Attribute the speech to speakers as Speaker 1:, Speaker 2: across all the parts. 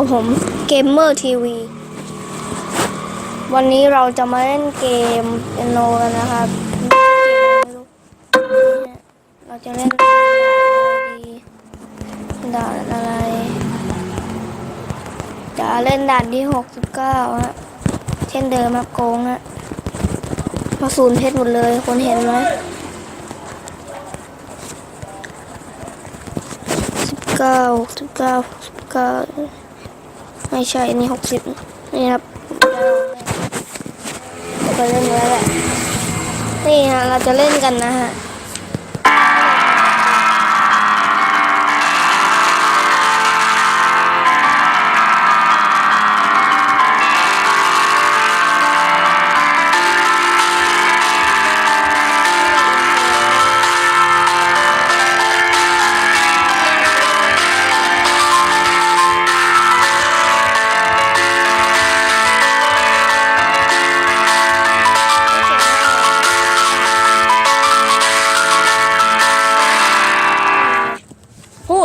Speaker 1: กับผมเกมเมอร์ทีวีวันนี้เราจะมาเล่นเกมเปียโนกันนะครับเกมอะไรไม่รู้เราจะเล่นด่านอะไร จะเล่นด่านที่หกสิบเก้าฮะเช่นเดิมมาโกงฮะมาศูนย์เพชรหมดเลยคนเห็นไหมสิบเก้าสิบเก้าสิบเก้า ไม่ใช่ อันนี่หกสิบนี่ครับผมจะเล่นแล้วแหละ นี่ฮะ เราจะเล่นกันนะฮะ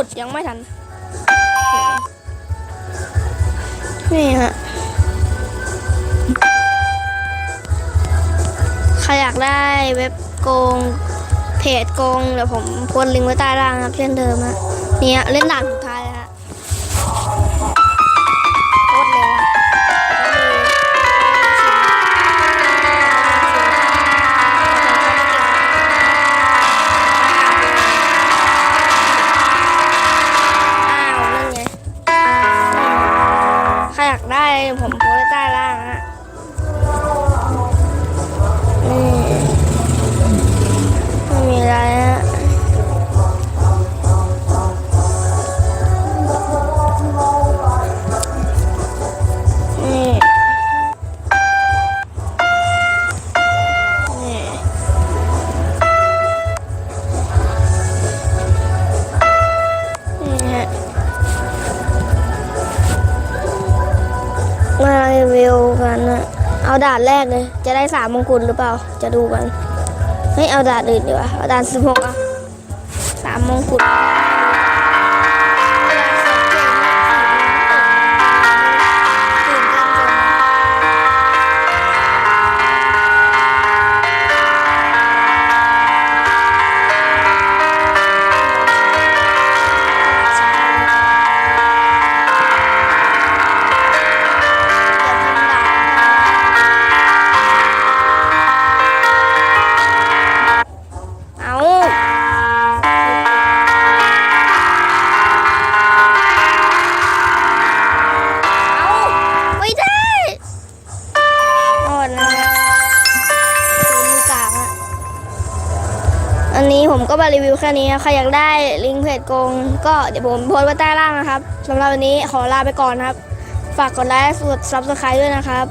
Speaker 1: ดยังไม่ทัน นี่ฮะ ใครอยากได้เว็บโกง เพจโกง เดี๋ยวผมโพสต์ลิงก์ไว้ใต้ล่างครับเช่นเดิมฮะเนี่ยเล่นด่าน ผมโพ เวิวกันนะเอาด่านแรกเลย จะได้สามมงกุฎหรือเปล่า จะดูกันไม่เอาด่านอื่นดีกว่า เอาด่านสิบหกอะสามมงกุฎ อันนี้ผมก็มารีวิวแค่นี้นะใครอยากได้ลิงก์เพจโกง ก็เดี๋ยวผมโพสต์ไว้ใต้ล่างนะครับสำหรับวันนี้ขอลาไปก่อนนะครับ ฝากกดไลค์กดซับสไครต์ด้วยนะครับ